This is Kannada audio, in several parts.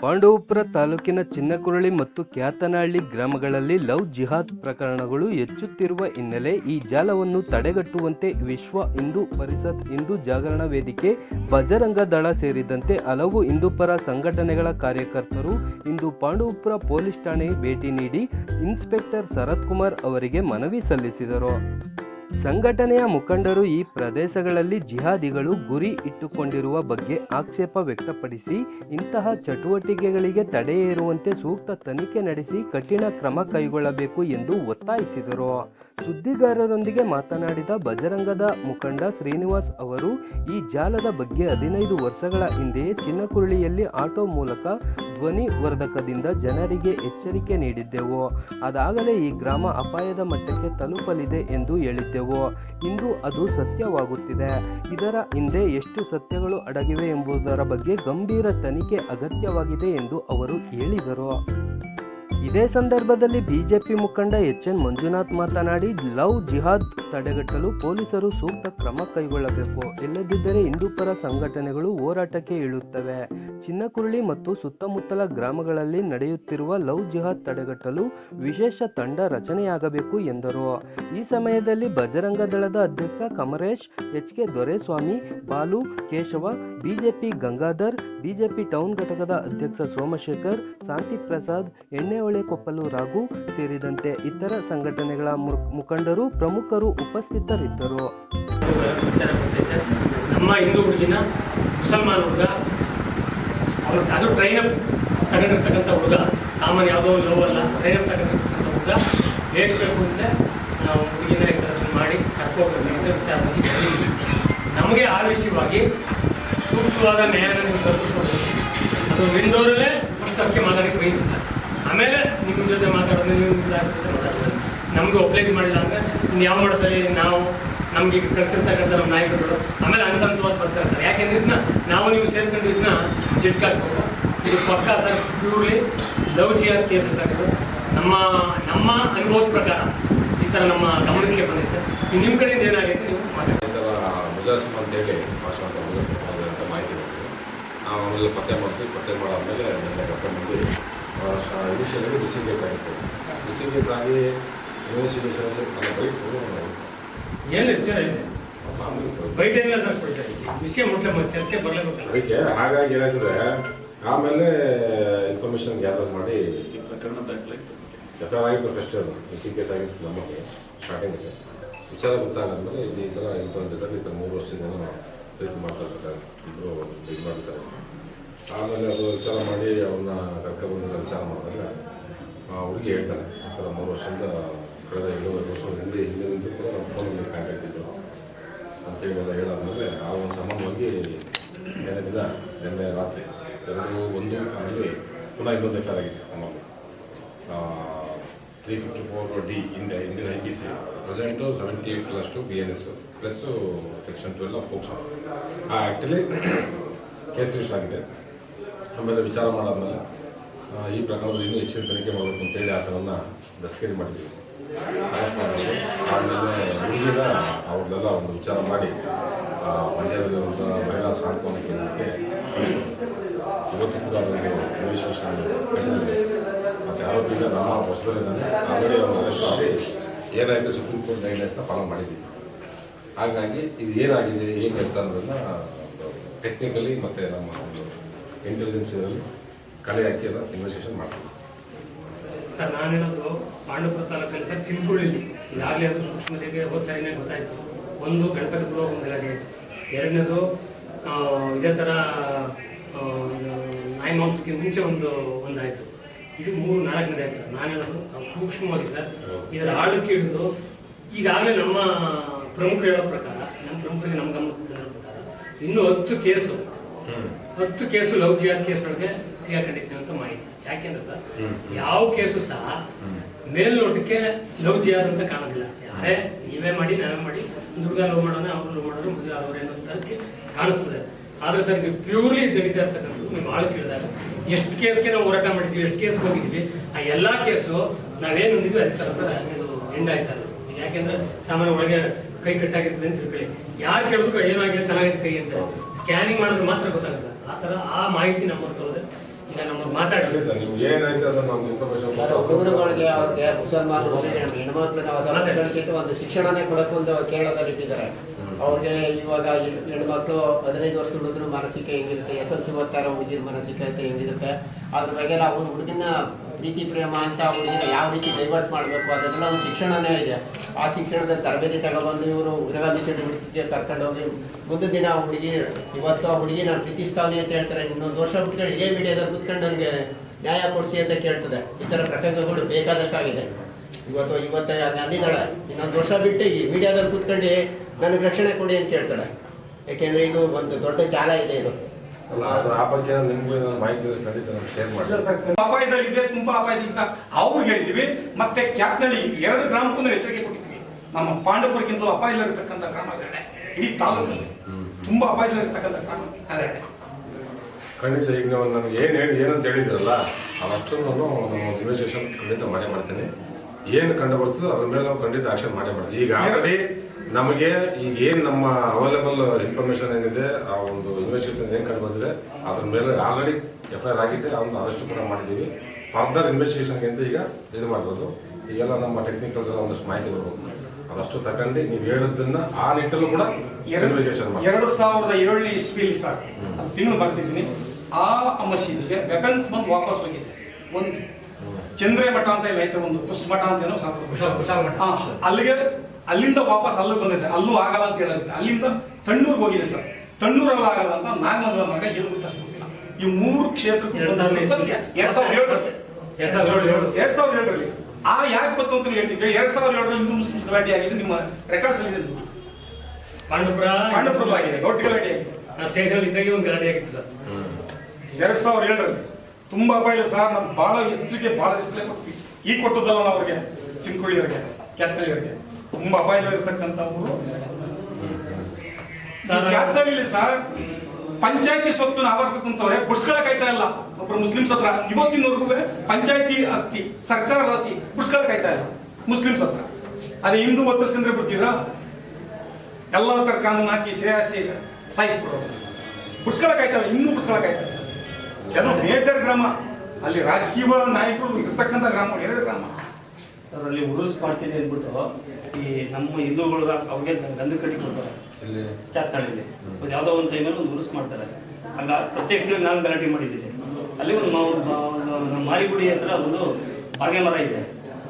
ಪಾಂಡವಪುರ ತಾಲೂಕಿನ ಚಿನ್ನಕುರಳಿ ಮತ್ತು ಕ್ಯಾತನಹಳ್ಳಿ ಗ್ರಾಮಗಳಲ್ಲಿ ಲವ್ ಜಿಹಾದ್ ಪ್ರಕರಣಗಳು ಹೆಚ್ಚುತ್ತಿರುವ ಹಿನ್ನೆಲೆ ಈ ಜಾಲವನ್ನು ತಡೆಗಟ್ಟುವಂತೆ ವಿಶ್ವ ಹಿಂದೂ ಪರಿಷತ್ ಹಿಂದೂ ಜಾಗರಣ ವೇದಿಕೆ, ಬಜರಂಗ ದಳ ಸೇರಿದಂತೆ ಹಲವು ಹಿಂದೂಪರ ಸಂಘಟನೆಗಳ ಕಾರ್ಯಕರ್ತರು ಇಂದು ಪಾಂಡವಪುರ ಪೊಲೀಸ್ ಠಾಣೆಗೆ ಭೇಟಿ ನೀಡಿ ಇನ್ಸ್ಪೆಕ್ಟರ್ ಶರತ್ ಕುಮಾರ್ ಅವರಿಗೆ ಮನವಿ ಸಲ್ಲಿಸಿದರು. ಸಂಘಟನೆಯ ಮುಖಂಡರು ಈ ಪ್ರದೇಶಗಳಲ್ಲಿ ಜಿಹಾದಿಗಳು ಗುರಿ ಇಟ್ಟುಕೊಂಡಿರುವ ಬಗ್ಗೆ ಆಕ್ಷೇಪ ವ್ಯಕ್ತಪಡಿಸಿ ಇಂತಹ ಚಟುವಟಿಕೆಗಳಿಗೆ ತಡೆ ಇರುವಂತೆ ಸೂಕ್ತ ತನಿಖೆ ನಡೆಸಿ ಕಠಿಣ ಕ್ರಮ ಕೈಗೊಳ್ಳಬೇಕು ಎಂದು ಒತ್ತಾಯಿಸಿದರು. ಸುದ್ದಿಗಾರರೊಂದಿಗೆ ಮಾತನಾಡಿದ ಬಜರಂಗದ ಮುಖಂಡ ಶ್ರೀನಿವಾಸ್ ಅವರು, ಈ ಜಾಲದ ಬಗ್ಗೆ ಹದಿನೈದು ವರ್ಷಗಳ ಹಿಂದೆಯೇ ಚಿನ್ನಕುರುಳಿಯಲ್ಲಿ ಆಟೋ ಮೂಲಕ ಧ್ವನಿ ವರ್ಧಕದಿಂದ ಜನರಿಗೆ ಎಚ್ಚರಿಕೆ ನೀಡಿದ್ದೆವು. ಅದಾಗಲೇ ಈ ಗ್ರಾಮ ಅಪಾಯದ ಮಟ್ಟಕ್ಕೆ ತಲುಪಲಿದೆ ಎಂದು ಹೇಳಿದ್ದೆವು. ಇಂದು ಅದು ಸತ್ಯವಾಗುತ್ತಿದೆ. ಇದರ ಹಿಂದೆ ಎಷ್ಟು ಸತ್ಯಗಳು ಅಡಗಿವೆ ಎಂಬುದರ ಬಗ್ಗೆ ಗಂಭೀರ ತನಿಖೆ ಅಗತ್ಯವಾಗಿದೆ ಎಂದು ಅವರು ಹೇಳಿದರು. ಇದೇ ಸಂದರ್ಭದಲ್ಲಿ ಬಿಜೆಪಿ ಮುಖಂಡ ಎಚ್ ಎನ್ ಮಂಜುನಾಥ್ ಮಾತನಾಡಿ, ಲವ್ ಜಿಹಾದ್ ತಡೆಗಟ್ಟಲು ಪೊಲೀಸರು ಸೂಕ್ತ ಕ್ರಮ ಕೈಗೊಳ್ಳಬೇಕು. ಇಲ್ಲದಿದ್ದರೆ ಹಿಂದೂಪರ ಸಂಘಟನೆಗಳು ಹೋರಾಟಕ್ಕೆ ಇಳುತ್ತವೆ. ಚಿನ್ನಕುರುಳಿ ಮತ್ತು ಸುತ್ತಮುತ್ತಲ ಗ್ರಾಮಗಳಲ್ಲಿ ನಡೆಯುತ್ತಿರುವ ಲವ್ ಜಿಹಾದ್ ತಡೆಗಟ್ಟಲು ವಿಶೇಷ ತಂಡ ರಚನೆಯಾಗಬೇಕು ಎಂದರು. ಈ ಸಮಯದಲ್ಲಿ ಬಜರಂಗ ದಳದ ಅಧ್ಯಕ್ಷ Kamaresh H K Doreswamy, Balu Keshava, BJP Gangadhar BJP town ಘಟಕದ ಅಧ್ಯಕ್ಷ ಸೋಮಶೇಖರ್ ಶಾಂತಿ ಪ್ರಸಾದ್, ಎಣ್ಣೆಹೊಳೆ ಕೊಪ್ಪಲು ರಾಘು ಸೇರಿದಂತೆ ಇತರ ಸಂಘಟನೆಗಳ ಮುಖಂಡರು, ಪ್ರಮುಖರು ಉಪಸ್ಥಿತರಿದ್ದರು ನಮ್ಮ ಹಿಂದೂ ಹುಡುಗಿನ ಮುಸಲ್ಮಾನ್ ಹುಡುಗ ಅವ್ರು ಅದು ಟ್ರೈನ್ ತಗೊಂಡಿರ್ತಕ್ಕಂಥ ಹುಡುಗ, ಕಾಮನ್ ಯಾವುದೋ ಲೋ ಅಲ್ಲ ಟ್ರೈನ್ ಅಪ್ ತಗೊಂಡಿರ್ತಕ್ಕಂಥ ಹುಡುಗ ಬೇಕು ಅಂದರೆ ನಾವು ಹುಡುಗಿನ ಮಾಡಿ ಅಂತ ವಿಚಾರವಾಗಿ. ನಮಗೆ ಆ ವಿಷಯವಾಗಿ ಸೂಕ್ತವಾದ ನ್ಯಾಯನ ನಿಮ್ಗೆ ಅದು ವಿಂಡೋರಲ್ಲೇ ಫಸ್ಟ್ ಅದಕ್ಕೆ ಮಾತಾಡಕ್ಕೆ ಬೈತು ಸರ್ ಆಮೇಲೆ ನಿಮ್ಮ ಜೊತೆ ಮಾತಾಡೋದು ನಿಮ್ಮ ಸಾರ್ ಜೊತೆ ಮಾತಾಡೋದು ನಮಗೆ ಒಪ್ಲೈಸ್ ಮಾಡಿಲ್ಲ ಅಂದರೆ ಇನ್ನು ಯಾವ ಮಟ್ಟದಲ್ಲಿ ನಾವು ನಮಗೆ ಕಳಿಸಿರ್ತಕ್ಕಂಥ ನಮ್ಮ ನಾಯಕರುಗಳು ಆಮೇಲೆ ಹಂತ ಹಂತವಾಗಿ ಬರ್ತಾರೆ ಸರ್ ಯಾಕೆಂದ್ರೆ ಇದನ್ನ ನಾವು ನೀವು ಸೇರ್ಕೊಂಡು ಇದನ್ನ ಚಿಟ್ಕಾಕ್ಬೇಕು ಇದು ಪಕ್ಕ ಸರ್ ಪ್ಯೂರ್ಲಿ ಲವ್ ಜಿಯಾದ ಕೇಸಸ್ ಆಗಿದೆ ನಮ್ಮ ನಮ್ಮ ಅನುಭವದ ಪ್ರಕಾರ ಈ ಥರ ನಮ್ಮ ಗಮನಕ್ಕೆ ಬಂದಿದೆ. ನಿಮ್ಮ ಕಡೆಯಿಂದ ಏನಾಗೈತೆ ನೀವು ಮಾತಾಡ್ತೀವಿ ಅಂತ ಮುಜಾಸಿಮ್ ಅಂತೇಳಿ ಭಾಷಣ ಅಂತ ಮಾಹಿತಿ ಬಂದಿದೆ ನಾವು ಆಮೇಲೆ ಪತ್ತೆ ಮಾಡ್ತೀವಿ ಪತ್ತೆ ಮಾಡಾದಮೇಲೆ ನಿನ್ನೆ ಕರ್ಕೊಂಡ್ಬಂದು ಇನಿಷಿಯಲಾಗಿ ಬಿಸಿ ಕೇಸ್ ಆಗಿತ್ತು. ಬಿಸಿ ಕೇಸ್ ಆಗಿ ಇನ್ವೆಸ್ಟಿಗೇಷನಲ್ಲಿ ನನ್ನ ಬೈಕ್ ಏನು ಲೆಕ್ಚರ್ ಸರ್ ಬೈಟ್ ಏನಿಲ್ಲ ಸರ್. ವಿಷಯ ಮುಟ್ಲೆ ಚರ್ಚೆ ಬರಲೇಬೇಕು ಅದಕ್ಕೆ ಹಾಗಾಗಿ ಏನಾಯ್ತದೆ ಆಮೇಲೆ ಇನ್ಫಾರ್ಮೇಷನ್ ಗ್ಯಾದರ್ ಮಾಡಿ ಪ್ರಕರಣ ದಾಖಲೆ ಆರ್ ಆಗಿತ್ತು ಫಸ್ಟ್ ಅದು. ಬಿಸಿ ಕೇಸ್ ಆಗಿತ್ತು ನಮಗೆ ಸ್ಟಾರ್ಟಿಂಗಲ್ಲಿ ವಿಚಾರ ಗೊತ್ತಾಗಂದ್ರೆ ಇದು ಈ ಥರ ಇಂಥ ಈ ಥರ ಮೂರು ವರ್ಷದಿಂದ ಪ್ರೀತಿ ಮಾಡ್ತಾ ಇರ್ತಾರೆ ಇಬ್ಬರು ಇದು ಮಾಡ್ತಾರೆ. ಆಮೇಲೆ ಅದು ವಿಚಾರ ಮಾಡಿ ಅವನ್ನ ಕರ್ಕೊಬಂದು ವಿಚಾರ ಮಾಡಿದಾಗ, ಆ ಹುಡುಗಿ ಹೇಳ್ತಾರೆ ಆ ಥರ ಮೂರು ವರ್ಷದಿಂದ ಕಳೆದ ಏಳುವರೆ ವರ್ಷ ಹಿಂದೆ ಹಿಂದಿನಿಂದ ಕೂಡ ನಮ್ಮ ಫೋನಲ್ಲಿ ಕಾಂಟ್ಯಾಕ್ಟ್ ಇದ್ದರು ಅಂತೇಳಿ ಎಲ್ಲ ಹೇಳಾದ್ಮೇಲೆ ಆ ಒಂದು ಸಂಬಂಧವಾಗಿ ದಿನ ನಿನ್ನೆ ರಾತ್ರಿ, ಎರಡು ಒಂದು ಆಮೇಲೆ ಪುನಃ ಇನ್ನೊಂದು ಎಫ್ ನಮ್ಮಲ್ಲಿ ತ್ರೀ ಫಿಫ್ಟಿ ಫೋರ್ ಡಿ ಇಂದ Indian I P C present seventy eight plus to B N S plus section to ಎಲ್ಲ ಫೋಕ್ಸೋ ಆ ಆ್ಯಕ್ಟಲ್ಲಿ ಕೇಸ್ ರಿಜಿಸ್ಟರ್ ಆಗಿದೆ. ಆಮೇಲೆ ವಿಚಾರ ಮಾಡಾದ್ಮೇಲೆ ಈ ಪ್ರಕರಣದಲ್ಲಿ ಇನ್ನೂ ಹೆಚ್ಚಿನ ತನಿಖೆ ಮಾಡಬೇಕು ಅಂತೇಳಿ ಆತನನ್ನ ದಸ್ಕರಿ ಮಾಡಿದ್ವಿ. ಅರೆಸ್ಟ್ ಮಾಡಿದ್ವಿ ಆಮೇಲೆ ಹುಡುಗಿನ ಅವ್ರನ್ನೆಲ್ಲ ಒಂದು ವಿಚಾರ ಮಾಡಿ ಒಂದು ಮಹಿಳಾ ಸಾಂತ್ವನ ಕೇಂದ್ರಕ್ಕೆ ಇವತ್ತು ಕೂಡ ಅವರಿಗೆ ಪೊಲೀಸ್ ಆರೋಪಿಯಿಂದ ನಮ್ಮ ವರ್ಷದಲ್ಲಿ ಏನಾಗಿದೆ ಸುಪ್ರೀಂ ಕೋರ್ಟ್ ಗೈಡ್ಲೈನ್ಸ್ನ ಫಾಲೋ ಮಾಡಿದ್ದೀವಿ ಹಾಗಾಗಿ ಇದು ಏನಾಗಿದೆ, ಏನು ಅಂತ ಅನ್ನೋದನ್ನ ಟೆಕ್ನಿಕಲಿ ಮತ್ತು ನಮ್ಮ ಇಂಟೆಲಿಜೆನ್ಸ್ ಇದರಲ್ಲಿ ಕಲೆ ಹಾಕಿ ಅದನ್ನು ಇನ್ವೆಸ್ಟಿಗೇಷನ್ ಮಾಡ್ತೀವಿ. ಸರ್, ನಾನು ಹೇಳೋದು ಪಾಂಡವಪುರ ತಾಲೂಕಲ್ಲಿ ಸರ್ ಚಿನ್ಕುಳಿಲಿ ಈಗಾಗಲೇ ಅದು ಸೂಕ್ಷ್ಮತೆಗೆ ಹೊಸ ಏನೇ ಗೊತ್ತಾಯಿತು. ಒಂದು ಗಣಪತಿ ಗೃಹ ಒಂದು ಗಲಾಟೆ ಆಯಿತು. ಎರಡನೇದು ಇದೇ ಥರ ನಾಯಿ ಮಾಂಸಕ್ಕೆ ಮುಂಚೆ ಒಂದು, ಒಂದಾಯಿತು. ಇದು ಮೂರು ನಾಲ್ಕನೇ ಆಯ್ತು ಸರ್. ನಾನು ಹೇಳೋದು ನಾವು ಸೂಕ್ಷ್ಮವಾಗಿ ಸರ್. ಇದರ ಆಳಕ್ಕೆ ಹಿಡಿದು ಈಗಾಗಲೇ ನಮ್ಮ ಪ್ರಮುಖರು ಹೇಳೋ ಪ್ರಕಾರ ನಮ್ಮ ಪ್ರಮುಖರಿಗೆ ನಮ್ಮ ಗಮನಕ್ಕೆ ತಂದಿರೋ ಪ್ರಕಾರ ಇನ್ನೂ ಹತ್ತು ಕೇಸು ಹತ್ತು ಕೇಸು ಲವ್ ಜಿಯಾದ್ ಕೇಸ್ ಒಳಗೆ ಸಿಗಾಕೊಂಡಿದ್ದೀನಿ ಅಂತ ಮಾಹಿತಿ. ಯಾಕೆಂದ್ರೆ ಸರ್ ಯಾವ ಕೇಸು ಸಹ ಮೇಲ್ನೋಟಕ್ಕೆ ಲವ್ ಜಿಯಾದ್ ಅಂತ ಕಾಣೋದಿಲ್ಲ. ಯಾರೇ ನೀವೇ ಮಾಡಿ ನಾವೇ ಮಾಡಿ ದುರ್ಗ ಲವ್ ಮಾಡೋಣ ಅವ್ರು ಲವ್ ಮಾಡೋರು ಮದುವೆ ಅವ್ರು ಅಂತ ಕಾಣಿಸ್ತದೆ. ಆದ್ರೆ ಸರ್ ಪ್ಯೂರ್ಲಿ ದಡಿತಾ ಇರ್ತಕ್ಕಂಥದ್ದು ನೀವು ಆಳು ಕೇಳಿದಾಗ ಎಷ್ಟು ಕೇಸ್ಗೆ ನಾವು ಹೋರಾಟ ಮಾಡಿದ್ವಿ, ಎಷ್ಟು ಕೇಸ್ ಹೋಗಿದ್ವಿ, ಆ ಎಲ್ಲಾ ಕೇಸು ನಾವೇನು ಹೊಂದಿದ್ವಿ ಅದಕ್ಕೆ ಸರ್ ಇದು ಎಂಡ್ ಆಯ್ತಲ್ಲ ಯಾಕೆಂದ್ರೆ ಸಾಮಾನ್ಯ ಒಳಗೆ ಕೈ ಕಟ್ಟಾಗಿರ್ತದೆ ಅಂತ ತಿಳ್ಕೊಳ್ಳಿ. ಯಾರು ಕೇಳಿದ್ರು ಏನಾಗಿದೆ ಚೆನ್ನಾಗಿದೆ ಕೈ ಅಂತ. ಸ್ಕ್ಯಾನಿಂಗ್ ಮಾಡಿದ್ರೆ ಮಾತ್ರ ಗೊತ್ತಾಗ ಸರ್. ಆ ಥರ ಆ ಮಾಹಿತಿ ನಮ್ಮ ಹತ್ರ ಹೋದ್ರೆ ಈಗ ನಮ್ಮ ಮಾತಾಡಿ ನಿಮ್ಗೆ ಏನಾಯ್ತು ಅದನ್ನ ಒಂದು ಇನ್ಫಾರ್ಮೇಶನ್ ಹುಡುಗರುಗಳಿಗೆ ಅವ್ರಿಗೆ ಮುಸಲ್ಮಾನರು ಹೆಣ್ಮಕ್ಳನ್ನ ಒಂದು ಶಿಕ್ಷಣನೇ ಕೊಡಕ್ಕೆ ಒಂದು ಕೇರಳದಲ್ಲಿ ಇಟ್ಟಿದ್ದಾರೆ. ಅವ್ರಿಗೆ ಇವಾಗ ಹೆಣ್- ಹೆಣ್ಮಕ್ಳು ಹದಿನೈದು ವರ್ಷ ಹುಡುಗರು ಮಾನಸಿಕ ಹೆಂಗಿರುತ್ತೆ? ಎಸ್ ಎಲ್ ಸಿ ಓದ್ತಾ ಇರೋ ಹುಡುಗಿರ ಮಾನಸಿಕತೆ ಹೆಂಗಿರುತ್ತೆ? ಅದ್ರ ಬಗ್ಗೆ ನಾವು ಹುಡುಗಿನ ಪ್ರೀತಿ ಪ್ರೇಮ ಅಂತ ಹುಡುಗಿನ ಯಾವ ರೀತಿ ಡೈವರ್ಟ್ ಮಾಡಬೇಕು? ಅದೆಲ್ಲ ಒಂದು ಶಿಕ್ಷಣನೇ ಇದೆ. ಆ ಶಿಕ್ಷಣದ ತರಬೇತಿ ತಗೊಬಂದು ಇವರು ಉಗ್ರಗಾಮಿ ಹುಡುಗಿಗೆ ಕರ್ಕೊಂಡು ಹೋಗಿ ಮುಂದೆ ದಿನ ಆ ಹುಡುಗಿ ಇವತ್ತು ಆ ಹುಡುಗಿ ನಾನು ಪ್ರೀತಿಸ್ತಾವನಿ ಅಂತ ಹೇಳ್ತಾರೆ. ಇನ್ನೊಂದು ವರ್ಷ ಬಿಟ್ಕೊಂಡು ಇದೇ ಮೀಡಿಯಾದಲ್ಲಿ ಕುತ್ಕೊಂಡು ನನಗೆ ನ್ಯಾಯ ಕೊಡಿಸಿ ಅಂತ ಕೇಳ್ತದೆ. ಈ ಥರ ಪ್ರಸಂಗಗಳು ಬೇಕಾದಷ್ಟಾಗಿದೆ ಇವತ್ತು ಇವತ್ತು ಅಂದಿದ್ದಾಳೆ ಇನ್ನೊಂದು ವರ್ಷ ಬಿಟ್ಟು ಈ ಮೀಡಿಯಾದಲ್ಲಿ ಕುತ್ಕೊಂಡು ನನಗೆ ರಕ್ಷಣೆ ಕೊಡಿ ಅಂತ ಕೇಳ್ತಾಳೆ ಯಾಕೆಂದ್ರೆ ಇದು ಒಂದು ದೊಡ್ಡ ಜಾಲ ಇದೆ ಇದು. ಅಪಾಯದಲ್ಲಿದೆ ತುಂಬಾ ಅಪಾಯದಿಂದ. ಅವ್ರಿಗೆ ಹೇಳ್ತೀವಿ ಮತ್ತೆ ಕ್ಯಾಪ್ನಲ್ಲಿ ಎರಡು ಗ್ರಾಮಕ್ಕೂ ಎಚ್ಚರಿಕೆ ನಮ್ಮ ಪಾಂಡವರಿಗಿಂತಲೂ ಅಪಾಯದಲ್ಲಿರ್ತಕ್ಕಂಥ ಗ್ರಾಮ ಅದೆರಡೆ ಇಡೀ ತಾಲೂಕಲ್ಲಿ ತುಂಬಾ ಅಪಾಯದಲ್ಲಿರ್ತಕ್ಕಂಥ ಗ್ರಾಮ ಅದೆರಡೆ ಖಂಡಿತ, ಈಗ ನಾವು ನಮ್ಗೆ ಏನು ಹೇಳಿ, ಏನಂತ ಹೇಳಿದ್ರಲ್ಲ ಅವಷ್ಟನ್ನು ನಾನು ಇನ್ವೆಸ್ಟೇಷನ್ ಖಂಡಿತ ಮಾಡೇ ಮಾಡ್ತೀನಿ. ಏನು ಕಂಡು ಬರ್ತದೋ ಅದ್ರ ಮೇಲೆ ನಾವು ಖಂಡಿತ ಆಕ್ಷನ್ ಮಾಡೇ ಮಾಡ್ತೀವಿ. ಈಗ ಆಲ್ರೆಡಿ ನಮಗೆ ಈಗ ಏನು ನಮ್ಮ ಅವೈಲೇಬಲ್ ಇನ್ಫಾರ್ಮೇಶನ್ ಏನಿದೆ, ಆ ಒಂದು ಇನ್ವೆಸ್ಟಿಗೇಷನ್ ಏನು ಕಂಡು ಬಂದಿದೆ, ಅದ್ರ ಮೇಲೆ ಆಲ್ರೆಡಿ ಎಫ್ ಐ ಆರ್ ಆಗಿದೆ ಅದನ್ನು ಅರೆಸ್ಟ್ ಕೂಡ ಮಾಡಿದ್ದೀವಿ. ಫರ್ದರ್ ಇನ್ವೆಸ್ಟಿಗೇಷನ್ಗೆ ಅಂತ ಈಗ ಇದು ಮಾಡ್ಬೋದು. ಈಗೆಲ್ಲ ನಮ್ಮ ಟೆಕ್ನಿಕಲ್ ಒಂದಷ್ಟು ಮಾಹಿತಿ ಬರ್ಬೋದು ಅದಷ್ಟು ತಗೊಂಡು ನೀವು ಹೇಳಿದ್ದನ್ನ ಆ ನಿಟ್ಟಲ್ಲೂ ಕೂಡ ಎರಡು ಎರಡು ಸಾವಿರದ ಏಳು ಇಸ್ವಿಲಿ ಸರ್ ಅದು ತಿಂಗಳು ಬರ್ತಿದ್ದೀನಿ. ಆ ಮಸೀದಿಗೆ ವೆಪನ್ಸ್ ಬಂದು ವಾಪಸ್ ಹೋಗಿದೆ. ಒಂದು. ಚಂದ್ರೆ ಮಠ ಅಂತ ಇಲ್ಲ ಐತೆ ಒಂದು? ಕುಸ್ ಮಠ ಅಂತ ಏನೋ ಸಾಕು. ಅಲ್ಲಿಗೆ ಅಲ್ಲಿಂದ ವಾಪಸ್ ಅಲ್ಲಿಗೆ ಬಂದಿದೆ. ಅಲ್ಲೂ ಆಗಲ್ಲ ಅಂತ ಹೇಳುತ್ತೆ ಅಲ್ಲಿಂದ ತಣ್ಣೂರ್ಗೆ ಹೋಗಿದೆ ಸರ್. ತಣ್ಣೂರಲ್ಲಿ ಆಗಲ್ಲ ಅಂತ ನಾಗಮಂಗಲ ಮಗ ಎಲ್ಲಿ ಈ ಮೂರು ಕ್ಷೇತ್ರ ಎರಡ್ ಸಾವಿರದ ಏಳು. ಎರಡ್ ಸಾವಿರದ ಏಳರಲ್ಲಿ. ಆ ಯಾಕೆ ಬಂತು ಅಂತ ಹೇಳ್ತೀನಿ. ಕೇಳಿ ಎರಡ್ ಸಾವಿರದ ಏಳರಲ್ಲಿ ಹಿಂದೂ ಮುಸ್ಲಿಂ ಗಲಾಟೆ ಆಗಿದೆ ನಿಮ್ಮ ರೆಕಾರ್ಡ್ಸ್ ಅಲ್ಲಿ. ಪಾಂಡುಪುರ ಪಾಂಡವಪುರದಲ್ಲಿ ಆಗಿದೆ ದೊಡ್ಡ ಗಲಾಟೆ ಆಗಿದೆ. ಸ್ಟೇಷನ್ ಇದ್ದಾಗೆ ಒಂದು ಗಲಾಟೆ ಆಗಿತ್ತು ಸರ್. ಎರಡ್ ಸಾವಿರದ ಏಳರಲ್ಲಿ. ತುಂಬಾ ಅಪಾಯ ಸರ್ ನಾವು ಬಹಳ ಹೆಚ್ಚಿಗೆ ಬಹಳ ಹೆಸರೇ ಕೊಟ್ವಿ. ಈಗ ಕೊಟ್ಟದಲ್ಲ ನಾವು ಅವ್ರಿಗೆ ಚಿನ್ಕೊಳ್ಳಿಯವರಿಗೆ ಕ್ಯಾತ್ನಳ್ಳಿಯವರಿಗೆ ತುಂಬಾ ಅಪಾಯದಲ್ಲಿರ್ತಕ್ಕಂಥವ್ರು. ಸರ್ ಕ್ಯಾತ್ನಳ್ಳಿ ಸರ್ ಪಂಚಾಯತಿ ಸ್ವತ್ತನ್ನು ಆವರಿಸ್ಕೊಂತವ್ರೆ ಬುಡ್ಸ್ಕೊಳಕ್ ಆಯ್ತಾ ಇಲ್ಲ. ಒಬ್ರು ಮುಸ್ಲಿಮ್ಸ್ ಹತ್ರ ಇವತ್ತಿನವರೆಗೂ ಪಂಚಾಯತಿ ಅಸ್ತಿ, ಸರ್ಕಾರದ ಅಸ್ತಿ ಬುಡ್ಸ್ಕೊಳಕ್ ಆಯ್ತಾ ಇಲ್ಲ. ಮುಸ್ಲಿಮ್ಸ್ ಹತ್ರ. ಅದೇ ಹಿಂದೂ ಒತ್ತರಿಸಿದ್ರೆ ಬಿಡ್ತಿದ್ರ? ಎಲ್ಲ ತರ ಕಾನೂನು ಹಾಕಿ ಶ್ರೇಯಾಸಿ ಸಾಯಿಸ್ಬಿಡೋದು ಬುಡ್ಸ್ಕೊಳಕ್ ಆಯ್ತಾ ಇಲ್ಲ, ಇನ್ನೂ ಬುಡ್ಸ್ಕೊಳಕ್ ಆಯ್ತಾ ಮೇಜರ್ ಗ್ರಾಮ. ಅಲ್ಲಿ ರಾಜಕೀಯ ನಾಯಕರು ಇರ್ತಕ್ಕಂಥ ಗ್ರಾಮ, ಎರಡು ಗ್ರಾಮ. ಅದರಲ್ಲಿ ಉರುಸ್ ಮಾಡ್ತೀನಿ ಅಂದ್ಬಿಟ್ಟು ಈ ನಮ್ಮ ಹಿಂದೂಗಳು ಅವ್ರಿಗೆ ಗಂಧ ಕಟ್ಟಿ ಕೊಡ್ತಾರೆ. ಒಂದು ಯಾವುದೋ ಒಂದು ಟೈಮಲ್ಲಿ ಒಂದು ಉರುಸ್ ಮಾಡ್ತಾರೆ. ಆಗ ಪ್ರತ್ಯಕ್ಷವಾಗಿ ನಾನು ಗಲಾಟೆ ಮಾಡಿದ್ದೀನಿ. ಅಲ್ಲಿ ಒಂದು ಮಾರಿಗುಡಿ ಹತ್ರ ಒಂದು ಬಾಗೆ ಮರ ಇದೆ.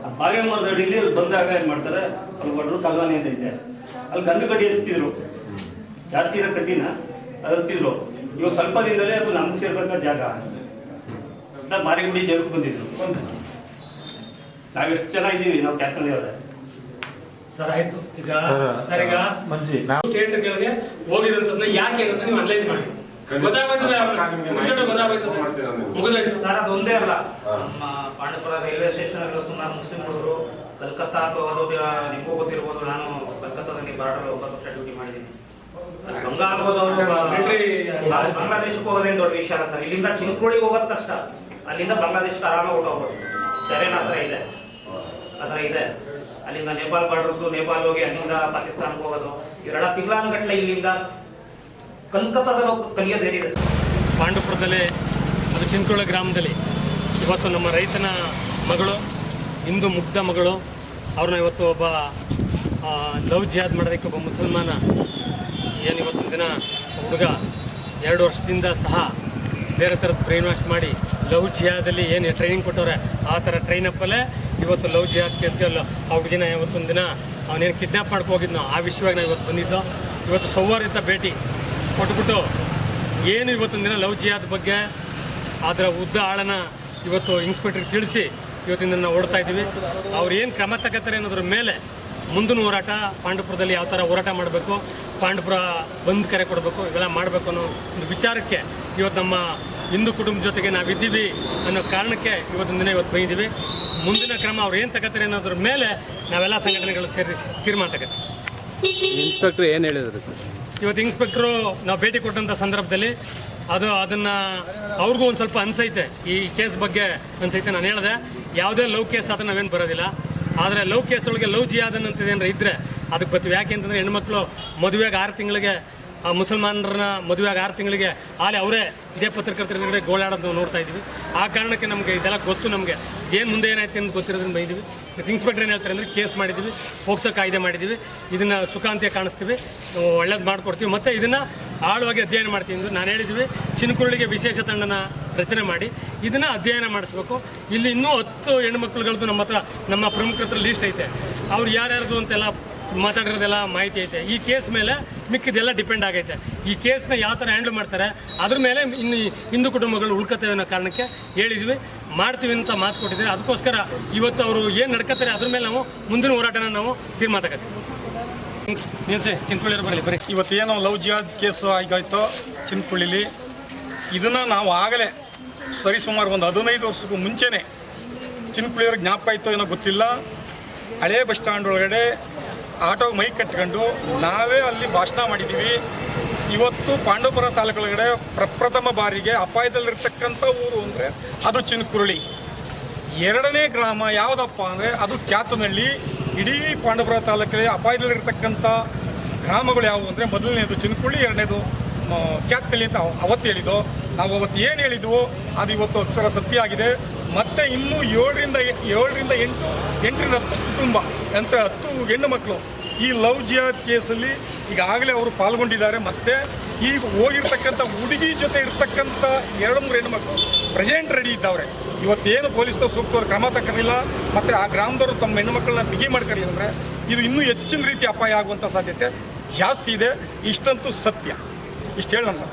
ಆ ಬಾಗೆ ಮರದ ಅಡಿಯಲ್ಲಿ ಬಂದಾಗ ಏನು ಮಾಡ್ತಾರೆ? ಅಲ್ಲಿ ಒಡ್ರು ಕಲ್ವಾನಿ ಅಂತ ಇದೆ. ಅಲ್ಲಿ ಗಂಧ ಕಡ್ಡಿ ಎತ್ತಿದ್ರು ಜಾಸ್ತಿ ಇರೋ ಕಡ್ಡಿನ ಅದು ಎತ್ತಿದ್ರು ಇವಾಗ ಸ್ವಲ್ಪ ದಿನದಲ್ಲೇ ಅದು ನಮ್ಗೆ ಸೇರ್ಬೇಕಾದ ಜಾಗ. ಅಂತ ಮಾರಿಗುಡಿ ಜಾಗಕ್ಕೆ ಬಂದಿದ್ರು. ನಾವೆಷ್ಟು ಚೆನ್ನಾಗಿದ್ದೀವಿ ನಾವು ಕ್ಯಾಪ್ಟನ್ ಅವರೇ ಸರ್ ಆಯ್ತು. ಈಗ ಸರ್ ಈಗ ಮಂಜಿ ನಾವು ಸ್ಟೇಟ್ಗಳಿಗೆ ಹೋಗಿರೋಂಥದ್ದನ್ನ ಯಾಕೆ ಅಂತ ನೀವು ಅನಲೈಸ್ ಮಾಡಿ. ಸರ್ ಅದು ಒಂದೇ ಅಲ್ಲ. ನಮ್ಮ ಪಾಂಡವಪುರ ರೈಲ್ವೆ ಸ್ಟೇಷನ್ ಅಲ್ಲೂ ಸುಮಾರು ಮುಸ್ಲಿಂ ಹುಡುಗರು ಕಲ್ಕತ್ತಾ ಅಥವಾ ನಿಮಗೂ ಗೊತ್ತಿರ್ಬೋದು ನಾನು ಕಲ್ಕತ್ತಾದಲ್ಲಿ ಬಾರ್ಡರ್ ಒಂಬತ್ತು ವರ್ಷ ಡ್ಯೂಟಿ ಮಾಡಿದ್ದೀನಿ. ಬಾಂಗ್ಲಾದೇಶಕ್ಕೆ ಹೋಗೋದೇನು ದೊಡ್ಡ ವಿಷಯ ಅಲ್ಲ ಸರ್. ಇಲ್ಲಿಂದ ಚಿನ್ಕೋಳಿಗೆ ಹೋಗೋದು ಕಷ್ಟ. ಅಲ್ಲಿಂದ ಬಾಂಗ್ಲಾದೇಶಕ್ಕೆ ಆರಾಮಾಗಿ ಹೋಗ್ಬೋದು. ತೆರೇನ್ ಹತ್ರ ಇದೆ. ಅದರ ಇದೆ. ಅಲ್ಲಿಂದ ನೇಪಾಳ ಬಾರ್ಡರ್ದು ನೇಪಾಳ ಹೋಗಿ ಅಲ್ಲಿಂದ ಪಾಕಿಸ್ತಾನಕ್ಕೆ ಹೋಗೋದು. ತಿಂಗಳ ತಿಂಗಳಾನುಗಟ್ಟಲೆ ಇಲ್ಲಿಂದ ಕಲ್ಕತ್ತಾದಲ್ಲಿ ಕಲಿಯೋದೇನಿದೆ ಪಾಂಡುಪುರದಲ್ಲಿ ಅದು ಚಿಂಚೋಳ ಗ್ರಾಮದಲ್ಲಿ ಇವತ್ತು ನಮ್ಮ ರೈತನ ಮಗಳು ಹಿಂದೂ ಮುಗ್ಧ ಮಗಳು, ಅವ್ರನ್ನ ಇವತ್ತು ಒಬ್ಬ ಲವ್ ಜಿಹಾದ್ ಮಾಡೋದಕ್ಕೆ ಒಬ್ಬ ಮುಸಲ್ಮಾನ ಏನು ಇವತ್ತೊಂದು ದಿನ ಹುಡುಗ ಎರಡು ವರ್ಷದಿಂದ ಸಹ ಬೇರೆ ಥರದ ಬ್ರೈನ್ ವಾಶ್ ಮಾಡಿ ಲವ್ ಜಿಹಾದಲ್ಲಿ ಏನು ಟ್ರೈನಿಂಗ್ ಕೊಟ್ಟವ್ರೆ, ಆ ಥರ ಟ್ರೈನಪ್ಪಲ್ಲೇ ಇವತ್ತು ಲವ್ ಜಿಹಾದ್ ಕೇಸ್ಗೆ ಆ ಹುಡುಗಿನ ಇವತ್ತೊಂದು ದಿನ ಅವನೇನು ಕಿಡ್ನಾಪ್ ಮಾಡ್ಕೊ ಹೋಗಿದ್ನೋ ಆ ವಿಷಯವಾಗಿ ನಾವು ಇವತ್ತು ಬಂದಿದ್ದೋ. ಇವತ್ತು ಸೌಹಾರ್ದ ಭೇಟಿ. ಕೊಟ್ಬಿಟ್ಟು ಏನು ಇವತ್ತೊಂದು ದಿನ ಲವ್ ಜಿಹಾದ್ ಬಗ್ಗೆ ಅದರ ಉದ್ದ ಆಳನ ಇವತ್ತು ಇನ್ಸ್ಪೆಕ್ಟ್ರಿಗೆ ತಿಳಿಸಿ ಇವತ್ತಿನ ದಿನ ನಾವು ಓಡ್ತಾ ಇದ್ದೀವಿ. ಅವ್ರು ಏನು ಕ್ರಮ ತಗೋತಾರೆ ಅನ್ನೋದ್ರ ಮೇಲೆ ಮುಂದಿನ ಹೋರಾಟ ಪಾಂಡಪುರದಲ್ಲಿ ಯಾವ ಥರ ಹೋರಾಟ ಮಾಡಬೇಕು ಪಾಂಡಪುರ ಬಂದ್ ಕರೆ ಕೊಡಬೇಕು, ಇವೆಲ್ಲ ಮಾಡಬೇಕು ಅನ್ನೋ ಒಂದು ವಿಚಾರಕ್ಕೆ ಇವತ್ತು ನಮ್ಮ ಹಿಂದೂ ಕುಟುಂಬದ ಜೊತೆಗೆ ನಾವಿದ್ದೀವಿ ಅನ್ನೋ ಕಾರಣಕ್ಕೆ ಇವತ್ತಿನ ದಿನ ಇವತ್ತು ಬಂದಿದ್ದೀವಿ. ಮುಂದಿನ ಕ್ರಮ ಅವ್ರು ಏನು ತಗೋತಾರೆ ಅನ್ನೋದ್ರ ಮೇಲೆ ನಾವೆಲ್ಲ ಸಂಘಟನೆಗಳು ಸೇರಿ ತೀರ್ಮಾನ ತಗೋತೀವಿ. ಇನ್ಸ್ಪೆಕ್ಟರ್ ಏನು ಹೇಳಿದ್ರು ಸರ್? ಇವತ್ತು ಇನ್ಸ್ಪೆಕ್ಟ್ರು ನಾವು ಭೇಟಿ ಕೊಟ್ಟಂಥ ಸಂದರ್ಭದಲ್ಲಿ ಅದು ಅದನ್ನು ಅವ್ರಿಗೂ ಒಂದು ಸ್ವಲ್ಪ ಅನ್ಸೈತೆ. ಈ ಕೇಸ್ ಬಗ್ಗೆ ಅನ್ಸೈತೆ ನಾನು ಹೇಳಿದೆ. ಯಾವುದೇ ಲವ್ ಕೇಸ್ ಆದ್ರೆ ನಾವೇನು ಬರೋದಿಲ್ಲ. ಆದರೆ ಲವ್ ಕೇಸ್ ಒಳಗೆ ಲವ್ ಜಿಯಾದನ್ ಅಂತ ಏನಾರ ಇದ್ದರೆ ಅದಕ್ಕೆ ಬರ್ತೀವಿ ಯಾಕೆ ಅಂತಂದರೆ ಹೆಣ್ಮಕ್ಳು ಮದುವೆಗೆ ಆರು ತಿಂಗಳಿಗೆ ಆ ಮುಸಲ್ಮಾನರನ್ನ ಮದುವೆಯಾಗಿ ಆರು ತಿಂಗಳಿಗೆ ಆಲೆ ಅವರೇ ಇದೇ ಪತ್ರಕರ್ತರ ಎದುರುಗಡೆ ಗೋಳಾಡೋದು ನೋಡ್ತಾ ಇದ್ವಿ ಆ ಕಾರಣಕ್ಕೆ ನಮಗೆ ಇದೆಲ್ಲ ಗೊತ್ತು ನಮಗೆ. ಏನು ಮುಂದೆ ಏನಾಯ್ತು ಅಂತ ಗೊತ್ತಿರೋದನ್ನ ಬೈದಿವಿ ಥಿಂಗ್ಸ್ ಇನ್ಸ್ಪೆಕ್ಟರ್ ಏನು ಹೇಳ್ತಾರೆ ಅಂದರೆ ಕೇಸ್ ಮಾಡಿದ್ವಿ ಪೋಕ್ಸೋ ಕಾಯ್ದೆ ಮಾಡಿದ್ದೀವಿ. ಇದನ್ನು ಸುಖಾಂತ್ಯ ಕಾಣಿಸ್ತೀವಿ. ಒಳ್ಳೇದು ಮಾಡಿಕೊಡ್ತೀವಿ. ಮತ್ತು ಇದನ್ನು ಆಳವಾಗಿ ಅಧ್ಯಯನ ಮಾಡ್ತೀವಿ ಎಂದು ನಾನು ಹೇಳಿದ್ವಿ. ಚಿನ್ಕುರುಳಿಗೆ ವಿಶೇಷ ತಂಡನ ರಚನೆ ಮಾಡಿ ಇದನ್ನು ಅಧ್ಯಯನ ಮಾಡಿಸ್ಬೇಕು. ಇಲ್ಲಿ ಇನ್ನೂ ಹತ್ತು ಹೆಣ್ಮಕ್ಳುಗಳದ್ದು ನಮ್ಮ ಹತ್ರ ನಮ್ಮ ಪ್ರಮುಖ ಹತ್ರ ಲೀಸ್ಟ್ ಐತೆ. ಅವ್ರು ಯಾರ್ಯಾರ್ದು ಅಂತೆಲ್ಲ ಮಾತಾಡಿರೋದೆಲ್ಲ ಮಾಹಿತಿ ಐತೆ. ಈ ಕೇಸ್ ಮೇಲೆ ಮಿಕ್ಕಿದೆಲ್ಲ ಡಿಪೆಂಡ್ ಆಗೈತೆ. ಈ ಕೇಸ್ನ ಯಾವ ಥರ ಹ್ಯಾಂಡಲ್ ಮಾಡ್ತಾರೆ, ಅದ್ರ ಮೇಲೆ ಇನ್ನು ಹಿಂದೂ ಕುಟುಂಬಗಳು ಉಳ್ಕತ್ತವೆ ಅನ್ನೋ ಕಾರಣಕ್ಕೆ ಹೇಳಿದ್ವಿ. ಮಾಡ್ತೀವಿ ಅಂತ ಮಾತು ಕೊಟ್ಟಿದ್ದಾರೆ. ಅದಕ್ಕೋಸ್ಕರ ಇವತ್ತು ಅವರು ಏನು ನಡ್ಕತ್ತಾರೆ ಅದ್ರ ಮೇಲೆ ನಾವು ಮುಂದಿನ ಹೋರಾಟನ ನಾವು ತೀರ್ಮಾನ ನಿಲ್ಸಿ ಚಿನ್ಕೊಳ್ಳಿಯವ್ರು ಬರಲಿ, ಬರೀ. ಇವತ್ತು ಏನೋ ಲವ್ ಜಿಹಾದ್ ಕೇಸು ಆಗೋಯ್ತು ಚಿನ್ಕುಳಿಲಿ ಇದನ್ನು ನಾವು ಆಗಲೇ ಸರಿಸುಮಾರು ಒಂದು ಹದಿನೈದು ವರ್ಷಕ್ಕೂ ಮುಂಚೆನೇ ಚಿನ್ಕುಳಿಯವ್ರಿಗೆ ಜ್ಞಾಪ ಆಯಿತು ಏನೋ ಗೊತ್ತಿಲ್ಲ. ಹಳೇ ಬಸ್ ಸ್ಟ್ಯಾಂಡ್ ಒಳಗಡೆ ಆಟೋ ಮೈ ಕಟ್ಕೊಂಡು ನಾವೇ ಅಲ್ಲಿ ಭಾಷಣ ಮಾಡಿದ್ದೀವಿ ಇವತ್ತು ಪಾಂಡವಪುರ ತಾಲೂಕೊಳಗಡೆ ಪ್ರಪ್ರಥಮ ಬಾರಿಗೆ ಅಪಾಯದಲ್ಲಿರ್ತಕ್ಕಂಥ ಊರು ಅಂದರೆ ಅದು ಚಿನ್ಕುರುಳಿ. ಎರಡನೇ ಗ್ರಾಮ ಯಾವುದಪ್ಪ ಅಂದರೆ ಅದು ಕ್ಯಾತನಹಳ್ಳಿ ಇಡೀ ಪಾಂಡವಪುರ ತಾಲೂಕಲ್ಲಿ ಅಪಾಯದಲ್ಲಿರ್ತಕ್ಕಂಥ ಗ್ರಾಮಗಳು ಯಾವುವು ಅಂದರೆ ಮೊದಲನೇದು ಚಿನ್ಕುಳ್ಳಿ ಎರಡನೇದು ಕ್ಯಾತ್ನಳ್ಳಿ ಅಂತ ಅವತ್ತು ಹೇಳಿದ್ದು. ನಾವು ಅವತ್ತು ಏನು ಹೇಳಿದ್ವು? ಅದು ಇವತ್ತು ಅಕ್ಷರ ಸತ್ಯ ಆಗಿದೆ. ಮತ್ತೆ ಇನ್ನೂ ಏಳರಿಂದ ಏಳರಿಂದ ಎಂಟು, ಎಂಟರಿಂದ ಹತ್ತು ಕುಟುಂಬ ಅಂತ ಹತ್ತು ಹೆಣ್ಣು ಮಕ್ಕಳು ಈ ಲವ್ ಜಿಯಾದ್ ಕೇಸಲ್ಲಿ ಈಗಾಗಲೇ ಅವರು ಪಾಲ್ಗೊಂಡಿದ್ದಾರೆ. ಮತ್ತೆ ಈಗ ಹೋಗಿರ್ತಕ್ಕಂಥ ಹುಡುಗಿ ಜೊತೆ ಇರ್ತಕ್ಕಂಥ ಎರಡು, ಮೂರು ಹೆಣ್ಮಕ್ಳು ಪ್ರೆಸೆಂಟ್ ರೆಡಿ ಇದ್ದವ್ರೆ. ಇವತ್ತೇನು ಪೊಲೀಸ್ನವ್ರು ಸೂಕ್ತವ್ರು ಕ್ರಮ ತಕ್ಕಿಲ್ಲ ಮತ್ತು ಆ ಗ್ರಾಮದವರು ತಮ್ಮ ಹೆಣ್ಣುಮಕ್ಕಳನ್ನ ಬಿಗಿ ಮಾಡ್ಕೊಳ್ಳಿ ಅಂದರೆ ಇದು ಇನ್ನೂ ಹೆಚ್ಚಿನ ರೀತಿ ಅಪಾಯ ಆಗುವಂಥ ಸಾಧ್ಯತೆ ಜಾಸ್ತಿ ಇದೆ. ಇಷ್ಟಂತೂ ಸತ್ಯ. ಇಷ್ಟು ಹೇಳಿ ನಮ್ಮ